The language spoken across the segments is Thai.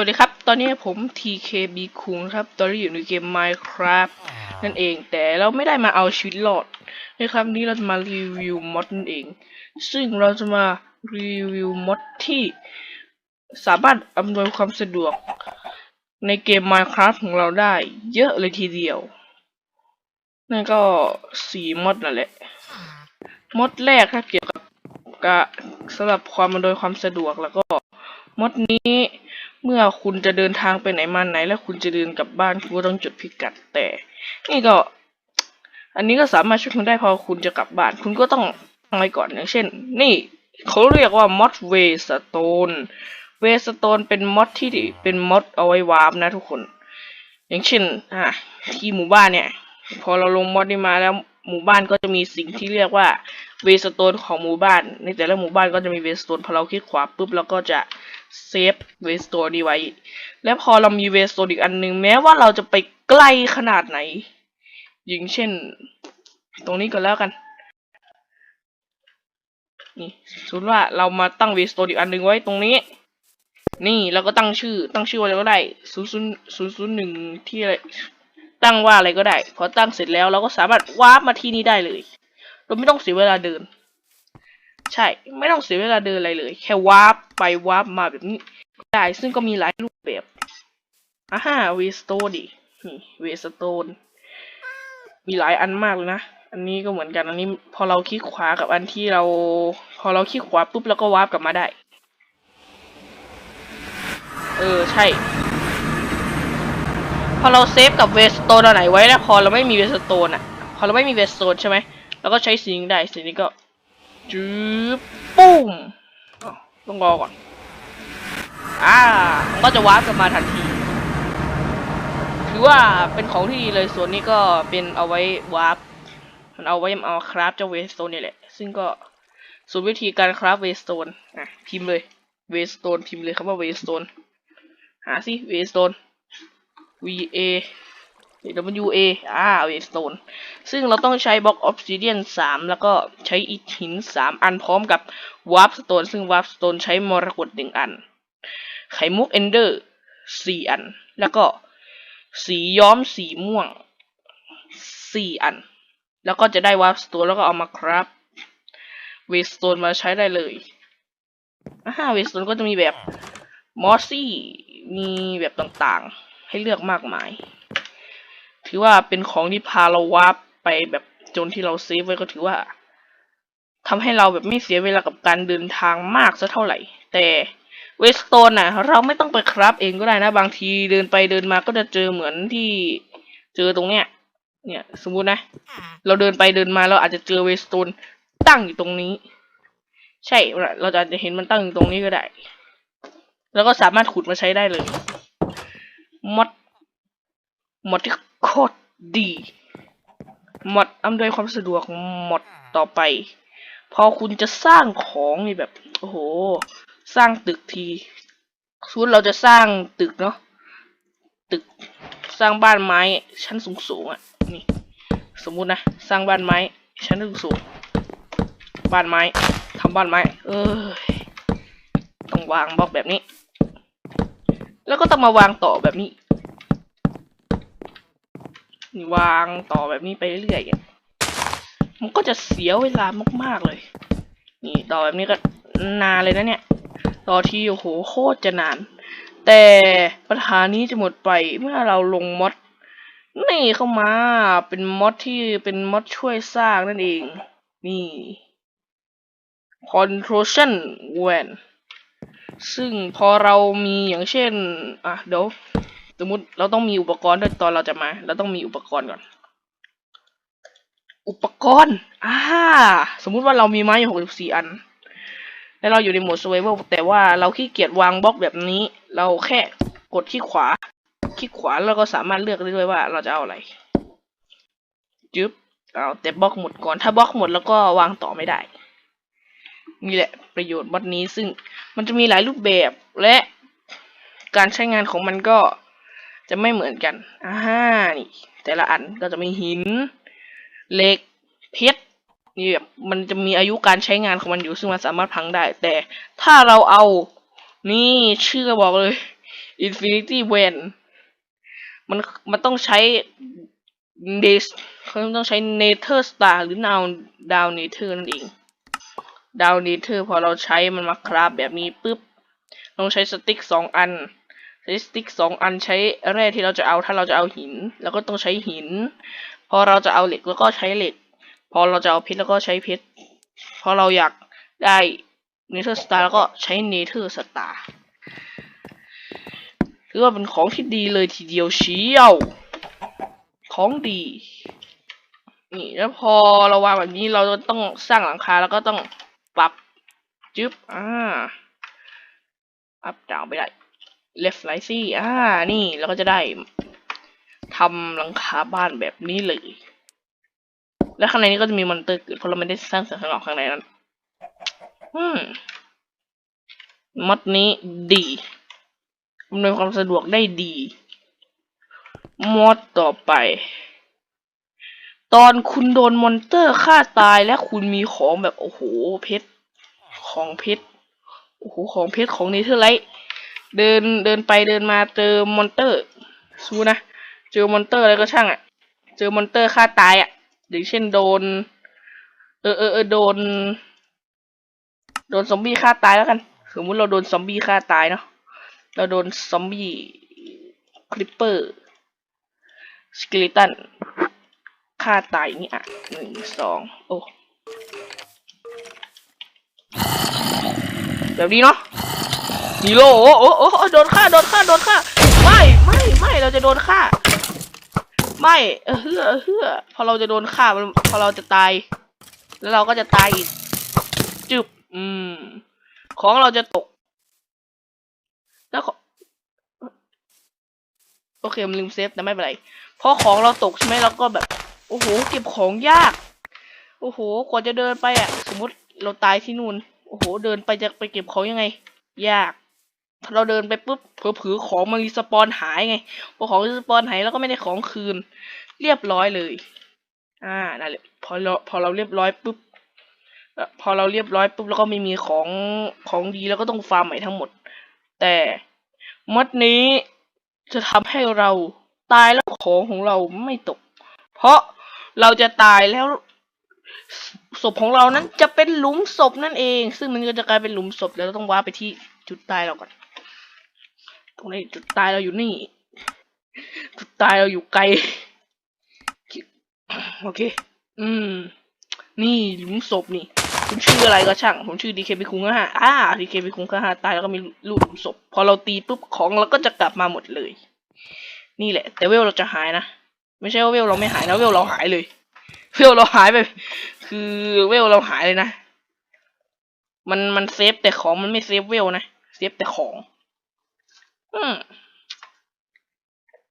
วัสดีครับ ตอนนี้ผม TKB คุงครับ ตอนนี้อยู่ในเกม Minecraft นั่นเอง แต่เราไม่ได้มาเอาชีวิตรอดนะครับนี้เราจะมารีวิวมอดนั่นเอง ซึ่งเราจะมารีวิวมอดที่สามารถอำนวยความสะดวก ในเกม Minecraft ของเราได้ เยอะเลยทีเดียว นั่นก็สีมอดนั่นแหละมอดแรกถ้าเกี่ยวกับกะสำหรับความอำนวยความสะดวกแล้วก็ มดนี้ เมื่อคุณจะเดินทางไปไหนมาไหน แล้วคุณจะเดินกลับบ้านคุณก็ต้องจดพิกัดแต่ นี่ก็ อันนี้ก็สามารถช่วยคุณได้พอคุณจะกลับบ้าน คุณก็ต้องทำไว้ก่อนอย่างเช่น นี่เขาเรียกว่ามอดเวสโตนเวสโตนเป็นมอดที่เป็นมอดเอาไว้วาร์ปนะทุกคน อย่างเช่นอะที่หมู่บ้านเนี่ย พอเราลงมอดนี้มาแล้วหมู่บ้านก็จะมีสิ่งที่เรียกว่า เวสโตนของหมู่บ้าน ในแต่ละหมู่บ้านก็จะมีเวสโตนพอเราคลิกขวาปุ๊บเราก็จะเซฟเวสโตนนี้ไว้ และพอเรามีเวสโตนอีกอันหนึ่งแม้ว่าเราจะไปใกล้ขนาดไหนอย่างเช่น ตรงนี้ก็แล้วกัน นี่สมมติว่าเรามาตั้งเวสโตนอีกอันหนึ่งไว้ตรงนี้ นี่เราก็ตั้งชื่อ ตั้งชื่ออะไรก็ได้ศูนย์ศูนย์ศูนย์ศูนย์หนึ่งที่อะไรตั้งว่าอะไรก็ได้ พอตั้งเสร็จแล้วเราก็สามารถวาร์ปมาที่นี่ได้เลย เราไม่ต้องเสียเวลาเดิน ใช่ ไม่ต้องเสียเวลาเดินอะไรเลย แค่วาร์ปไปวาร์ปมาแบบนี้ได้ ซึ่งก็มีหลายรูปแบบอ่าฮะเวสโตดินี่เวสโตน มีหลายอันมากเลยนะ อันนี้ก็เหมือนกัน อันนี้พอเราคลิกขวากับอันที่เรา พอเราคลิกขวาปุ๊บแล้วก็วาร์ปกลับมาได้ เออ ใช่ พอเราเซฟกับเวสโตนอันไหนไว้แล้วพอเราไม่มีเวสโตนอะพอเราไม่มีเวสโตนใช่ไหม เราก็ใช้สีนี้ได้สีนี้ก็จืบปุ้มต้องรอก่อน อ่ามันก็จะวาร์ปกลับมาทันที ถือว่าเป็นของที่ดีเลยส่วนนี้ก็เป็นเอาไว้วาร์ปมันเอาไว้เอาคราฟเจ้าเวสโตนนี่แหละ ซึ่งก็ส่วนวิธีการคราฟเวสโตนอะพิมพ์เลยเวสโตนพิมพ์เลยคำว่าเวสโตนหาสิเวสโตน V A W A อ่าเวสโตนซึ่งเราต้องใช้บล็อกออ s ซิเดียนสามแล้วก็ใช้อิฐหินสามอันพร้อมกับวาร์ปสโตนซึ่งวาร์ปสโตนใช้มรกตหนึ่งอัน ไข่มุกเอนเดอร์สี่อัน แล้วก็สีย้อมสีม่วงสี่อัน แล้วก็จะได้วาร์ปสโตนแล้วก็เอามาครับเวสโตนมาใช้ได้เลยอ่าเวสโตนก็จะมีแบบมอสซี่มีแบบต่างๆ ให้เลือกมากมาย ถือว่าเป็นของที่พาเราวาร์ปไปแบบจนที่เราเซฟไว้ก็ถือว่าทำให้เราแบบไม่เสียเวลากับการเดินทางมากสักเท่าไหร่ แต่เวสโตนน่ะ เราไม่ต้องไปครับเองก็ได้นะ บางทีเดินไปเดินมาก็จะเจอเหมือนที่เจอตรงเนี้ย เนี่ย สมมุตินะ เราเดินไปเดินมาเราอาจจะเจอเวสโตนตั้งอยู่ตรงนี้ ใช่ เราจะอาจจะเห็นมันตั้งอยู่ตรงนี้ก็ได้ แล้วก็สามารถขุดมาใช้ได้เลยมดมดที่ โคตรดีหมดอำนวยความสะดวกมอดต่อไป พอคุณจะสร้างของนี่แบบโอ้โห สร้างตึกทีสมมติเราจะสร้างตึกเนาะตึกสร้างบ้านไม้ชั้นสูงๆอะนี่ สมมุตินะสร้างบ้านไม้ชั้นสูงๆบ้านไม้ทำบ้านไม้ เออต้องวางบล็อกแบบนี้ แล้วก็ต้องมาวางต่อแบบนี้ วางต่อแบบนี้ไปเรื่อยๆมันก็จะเสียเวลามากๆเลย นี่ต่อแบบนี้ก็นานเลยนะเนี่ย ต่อที่โอ้โหโคตรจะนาน แต่ปัญหานี้จะหมดไปเมื่อเราลงมอดนี่เข้ามาเป็นมอดที่เป็นมอดช่วยสร้างนั่นเอง นี่ Controtion When ซึ่งพอเรามีอย่างเช่น อะ เดี๋ยว สมมติเราต้องมีอุปกรณ์ด้วยตอนเราจะมา เราต้องมีอุปกรณ์ก่อน อุปกรณ์อ่าสมมุติว่าเรามีไม้อยู่หกสิบสี่อัน แล้วเราอยู่ในโหมด survival แต่ว่าเราขี้เกียจวางบล็อกแบบนี้ เราแค่กดที่ขวา คลิกขวาแล้วก็สามารถเลือกได้ด้วยว่าเราจะเอาอะไรจึ๊บเอาแต่บล็อกหมดก่อน ถ้าบล็อกหมดแล้วก็วางต่อไม่ได้นี่แหละประโยชน์บล็อกนี้ซึ่งมันจะมีหลายรูปแบบและการใช้งานของมันก็ จะไม่เหมือนกันอ่านี่ แต่ละอันก็จะมีหินเหล็กเพชรนี่แบบมันจะมีอายุการใช้งานของมันอยู่ซึ่งมันสามารถพังได้ แต่ถ้าเราเอานี่ชื่อบอกเลย Infinity Van มันมันต้องใช้เดสเขาต้องใช้ Nether Star หรือ Down Down Nether นั่นเอง Down Nether พอเราใช้มันมาคราฟแบบนี้ปุ๊บต้องใช้สติ๊กสองอัน สติ๊กสองอันใช้แร่ที่เราจะเอาถ้าเราจะเอาหิน แล้วก็ต้องใช้หิน พอเราจะเอาเหล็กแล้วก็ใช้เหล็ก พอเราจะเอาเพชรแล้วก็ใช้เพชรพอเราอยากได้เนเธอร์สตาร์แล้วก็ใช้เนเธอร์สตาร์ถือว่าเป็นของที่ดีเลยทีเดียวเชียวของดี นี่แล้วพอเราวางแบบนี้เราต้องสร้างหลังคาแล้วก็ต้องปรับจึ๊บอ่าอัพดาวไปได้ left right ซี่อ่า นี่เราก็จะได้ทำหลังคาบ้านแบบนี้เลย และข้างในนี้ก็จะมีมอนเตอร์เกิดเพราะเราไม่ได้สร้างเสริมข้างนอกข้างในนั้น อืมมัดนี้ดีอำนวยความสะดวกได้ดี มอดต่อไป ตอนคุณโดนมอนเตอร์ฆ่าตายและคุณมีของแบบ โอ้โหเพชร ของเพชร โอ้โห ของเพชรของเนเธอร์ไลท์ เดินเดินไปเดินมาเจอมอนเตอร์สู้นะเจอมอนเตอร์อะไรก็ช่างอะ่ะ เจอมอนเตอร์ฆ่าตายอะ่ะอย่างเช่นโดน เออเออเออโดน โดนซอมบี้ฆ่าตายแล้วกันสมมติเราโดนซอมบี้ฆ่าตายเนาะเราโดนซอมบี้คริปเปอร์สเกลิตันฆ่าตายอย่างนี้อะหนึ่งสองโอ้แบบนี้เนาะ ฮีโร่โอ้โอ้โอ้โดนฆ่าโดนฆ่าโดนฆ่าไม่ไม่ไม่เราจะโดนฆ่า ไม่เฮือเฮือพอเราจะโดนฆ่ามันพอเราจะตาย แล้วเราก็จะตายอีกจึบอืม ของเราจะตก แล้วขอโอเคมันลืมเซฟแต่ไม่เป็นไรพอของเราตกใช่ไหมเราก็แบบโอ้โหเก็บของยาก โอ้โหกว่าจะเดินไปอะ สมมติเราตายที่นู่นโอ้โห เดินไปจะไปเก็บของยังไง ยาก เราเดินไปปุ๊บเผลอๆของมันรีสปอนหายไงพอของรีสปอนหายแล้วก็ไม่ได้ของคืน เรียบร้อยเลย อ่านั่นแหละพอเราพอเราเรียบร้อยปุ๊บพอเราเรียบร้อยปุ๊บแล้วก็ไม่มีของของดีแล้วก็ต้องฟาร์มใหม่ทั้งหมด แต่มดนี้จะทำให้เราตายแล้วของของเราไม่ตก เพราะเราจะตายแล้วศพของเรานั้นจะเป็นหลุมศพนั่นเอง ซึ่งมันก็จะกลายเป็นหลุมศพแล้วเราต้องว้าไปที่จุดตายเราก่อน ตรงนี้จุดตายเราอยู่นี่ จุดตายเราอยู่ไกล โอเค อืม นี่หลุมศพนี่คุณชื่ออะไรก็ช่าง ผมชื่อดีเคพีคุงห้าอ่าดีเคพีคุงห้าตายแล้วก็มีรูปหลุมศพ พอเราตีปุ๊บของเราก็จะกลับมาหมดเลย นี่แหละ แต่เวลเราจะหายนะ ไม่ใช่ว่าเวลเราไม่หายนะเวลเราหายเลย เวลเราหายไป คือเวลเราหายเลยนะ มันมันเซฟแต่ของมันไม่เซฟเวลนะ เซฟแต่ของ อืม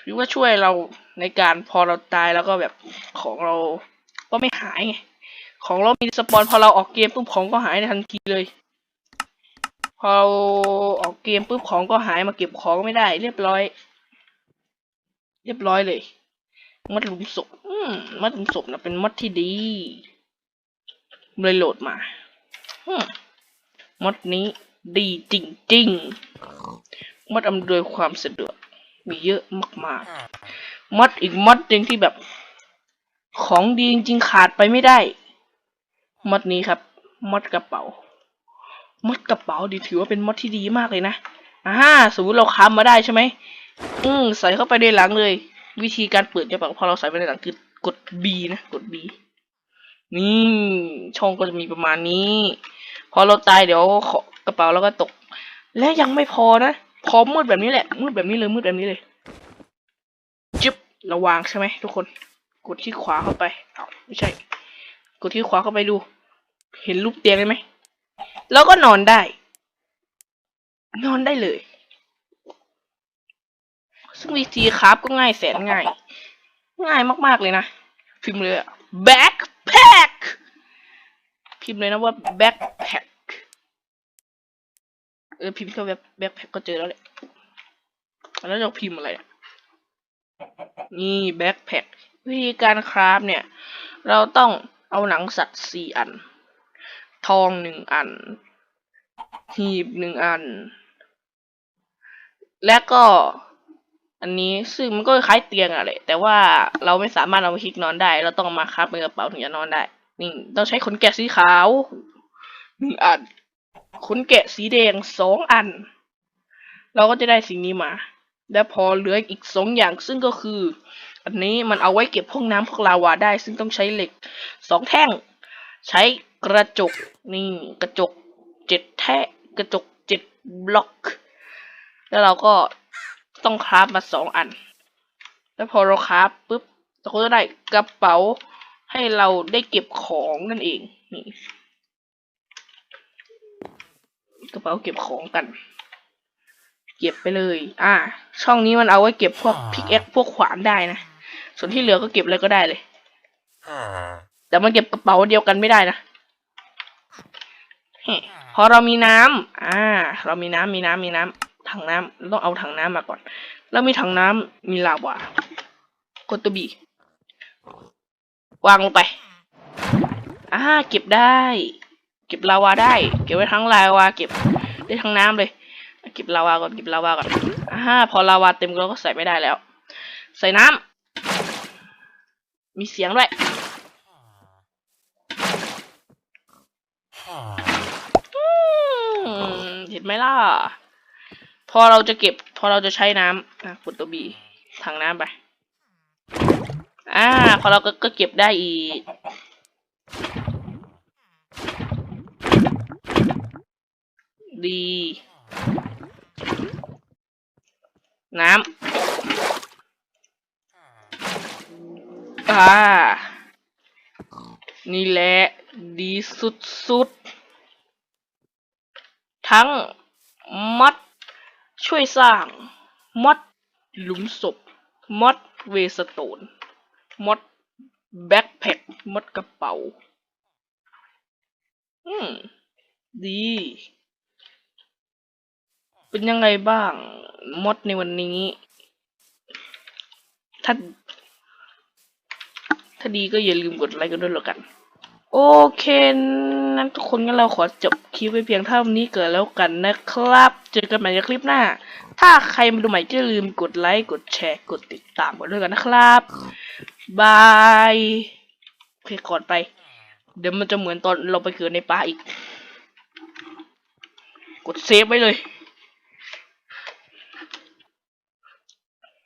ถือว่าช่วยเราในการพอเราตายแล้วก็แบบของเราก็ไม่หายไงของเรามีสปอนพอเราออกเกมปุ๊บของก็หายในทันทีเลย พอเราออกเกมปุ๊บของก็หายมาเก็บของไม่ได้ เรียบร้อย เรียบร้อยเลย มัดหลุมศพอืมมัดหลุมศพนะเป็นมัดที่ดีเลยโหลดมาอืมมัดนี้ดีจริงๆ มัดอำนวยความสะดวก มีเยอะมากๆ มัดอีกมัดหนึ่งที่แบบ ของดีจริงๆขาดไปไม่ได้ มัดนี้ครับ มัดกระเป๋า มัดกระเป๋าดีถือว่าเป็นมัดที่ดีมากเลยนะอ่าสมมติเราค้ำมาได้ใช่ไหมอืมใส่เข้าไปในหลังเลย วิธีการเปิดกระเป๋าพอเราใส่ไปในหลังคือกด B นะกด B นี่ช่องก็จะมีประมาณนี้ พอเราตายเดี๋ยวขอกระเป๋าเราก็ตก และยังไม่พอนะ พอมืดแบบนี้แหละ มืดแบบนี้เลยมืดแบบนี้เลยจึ๊บราวางใช่ไหมทุกคน กดที่ขวาเข้าไปเอาไม่ใช่ กดที่ขวาเข้าไปดู เห็นรูปเตียงได้ไหมแล้วก็นอนได้ นอนได้เลย ซึ่งวิธีคราฟก็ง่ายแสนง่าย ง่ายมากๆเลยนะพิมพ์เลยอะ backpack พิมพ์เลยนะว่า backpack เออพิมพ์แค่แบบ backpack ก็เจอแล้วแหละแล้วเราพิมพ์อะไรนี่ backpack วิธีการคราฟเนี่ย เราต้องเอาหนังสัตว์สี่อัน ทองหนึ่งอัน หีบหนึ่งอัน และก็อันนี้ซึ่งมันก็คล้ายเตียงอะแหละแต่ว่าเราไม่สามารถเอามาคลิกนอนได้ เราต้องมาคับเป็นกระเป๋าถึงจะนอนได้ นี่ต้องใช้ขนแกะสีขาวหนึ่งอัน ขนแกะสีแดงสองอัน เราก็จะได้สิ่งนี้มา และพอเหลืออีกสองอย่างซึ่งก็คือ อันนี้มันเอาไว้เก็บพวกน้ำพวกลาวาได้ ซึ่งต้องใช้เหล็กสองแท่ง ใช้กระจกนี่กระจกเจ็ดแท่งกระจกเจ็ดบล็อก แล้วเราก็ต้องคราฟมาสองอัน แล้วพอเราคราฟปุ๊บเราก็จะได้กระเป๋าให้เราได้เก็บของนั่นเองนี่ กระเป๋าเก็บของกัน เก็บไปเลย อ่า ช่องนี้มันเอาไว้เก็บพวกพิกแอคพวกขวานได้นะ ส่วนที่เหลือก็เก็บเลยก็ได้เลย แต่มันเก็บกระเป๋าเดียวกันไม่ได้นะเฮ้พอเรามีน้ำอ่า เรามีน้ำมีน้ำมีน้ำถังน้ำเราต้องเอาถังน้ำมาก่อน แล้วมีถังน้ำมีลาวากดตัวบีวางลงไป อ่า เก็บได้ เก็บลาวาได้ เก็บไว้ทั้งลาวาเก็บได้ทั้งน้ำเลย เก็บลาวาก่อนเก็บลาวาก่อนอ่าพอลาวาเต็มเราก็ใส่ไม่ได้แล้ว ใส่น้ำมีเสียงด้วยเห็นไหมล่ะ พอเราจะเก็บ พอเราจะใช้น้ำอะกดตัวบีถังน้ำไป อ่า พอเราก็ก็เก็บได้อีก ดี น้ำอ่านี่แหละ ดีสุดๆ ทั้งมอดช่วยสร้าง มอดหลุมศพ มอดเวสโตน มอดแบ็คแพ็คมอดกระเป๋า อืม ดี เป็นยังไงบ้างมดในวันนี้ ถ้า ถ้าดีก็อย่าลืมกดไลค์กันด้วยแล้วกัน โอเค นั้นทุกคนงั้นเราขอจบคลิปไว้เพียงเท่านี้เกิดแล้วกันนะครับ เจอกันใหม่ในคลิปหน้า ถ้าใครมาดูใหม่ก็อย่าลืมกดไลค์ กดแชร์ กดติดตามกันด้วยกันนะครับ บายโอเคก่อนไป เดี๋ยวมันจะเหมือนตอนเราไปเกิดในป่าอีก กดเซฟไว้เลย